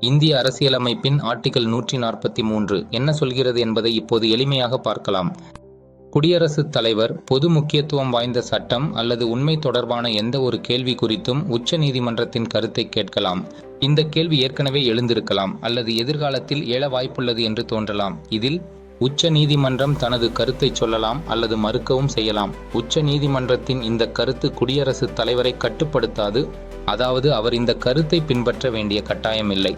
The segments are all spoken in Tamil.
இந்திய அரசியலமைப்பின் ஆர்டிகல் நூற்றி நாற்பத்தி மூன்று என்ன சொல்கிறது என்பதை இப்போது எளிமையாக பார்க்கலாம். குடியரசுத் தலைவர் பொது முக்கியத்துவம் வாய்ந்த சட்டம் அல்லது உண்மை தொடர்பான எந்த ஒரு கேள்வி குறித்தும் உச்ச நீதிமன்றத்தின் கருத்தை கேட்கலாம். இந்த கேள்வி ஏற்கனவே எழுந்திருக்கலாம் அல்லது எதிர்காலத்தில் எழ வாய்ப்புள்ளது என்று தோன்றலாம். இதில் உச்ச நீதிமன்றம் தனது கருத்தை சொல்லலாம் அல்லது மறுக்கவும் செய்யலாம். உச்ச நீதிமன்றத்தின் இந்த கருத்து குடியரசுத் தலைவரை கட்டுப்படுத்தாது. அதாவது அவர் இந்த கருத்தை பின்பற்ற வேண்டிய கட்டாயமில்லை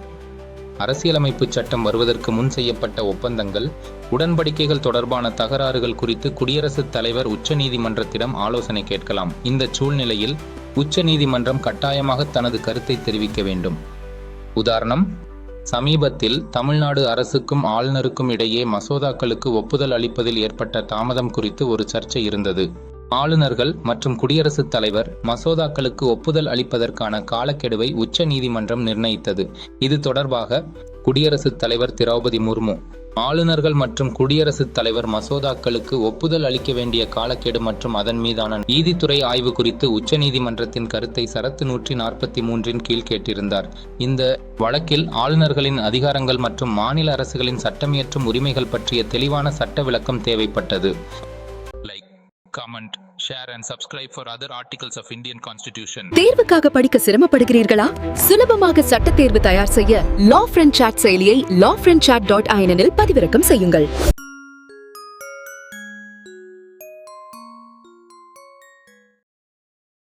அரசியலமைப்பு சட்டம் வருவதற்கு முன் செய்யப்பட்ட ஒப்பந்தங்கள் உடன்படிக்கைகள் தொடர்பான தகராறுகள் குறித்து குடியரசுத் தலைவர் உச்சநீதிமன்றத்திடம் ஆலோசனை கேட்கலாம். இந்த சூழ்நிலையில் உச்சநீதிமன்றம் கட்டாயமாக தனது கருத்தை தெரிவிக்க வேண்டும். உதாரணம் சமீபத்தில் தமிழ்நாடு அரசுக்கும் ஆளுநருக்கும் இடையே மசோதாக்களுக்கு ஒப்புதல் அளிப்பதில் ஏற்பட்ட தாமதம் குறித்து ஒரு சர்ச்சை இருந்தது. ஆளுநர்கள் மற்றும் குடியரசுத் தலைவர் மசோதாக்களுக்கு ஒப்புதல் அளிப்பதற்கான காலக்கெடுவை உச்ச நீதிமன்றம் நிர்ணயித்தது. இது தொடர்பாக குடியரசுத் தலைவர் திரௌபதி முர்மு ஆளுநர்கள் மற்றும் குடியரசுத் தலைவர் மசோதாக்களுக்கு ஒப்புதல் அளிக்க வேண்டிய காலக்கெடு மற்றும் அதன் மீதான நீதித்துறை ஆய்வு குறித்து உச்சநீதிமன்றத்தின் கருத்தை சரத்து நூற்றி நாற்பத்தி மூன்றின் கீழ் கேட்டிருந்தார். இந்த வழக்கில் ஆளுநர்களின் அதிகாரங்கள் மற்றும் மாநில அரசுகளின் சட்டமியற்றும் உரிமைகள் பற்றிய தெளிவான சட்ட விளக்கம் தேவைப்பட்டது. Like comment share and subscribe for other articles of Indian constitution தேர்வுக்காக படிக்க சிரமப்படுகிறீர்களா? சுலபமாக சட்ட தேர்வு தயார் செய்ய லா ஃப்ரெண்ட் சாட் செயலியை லா ஃப்ரெண்ட் சாட் டாட் ஐஎனில் பதிவிறக்கம் செய்யுங்கள்.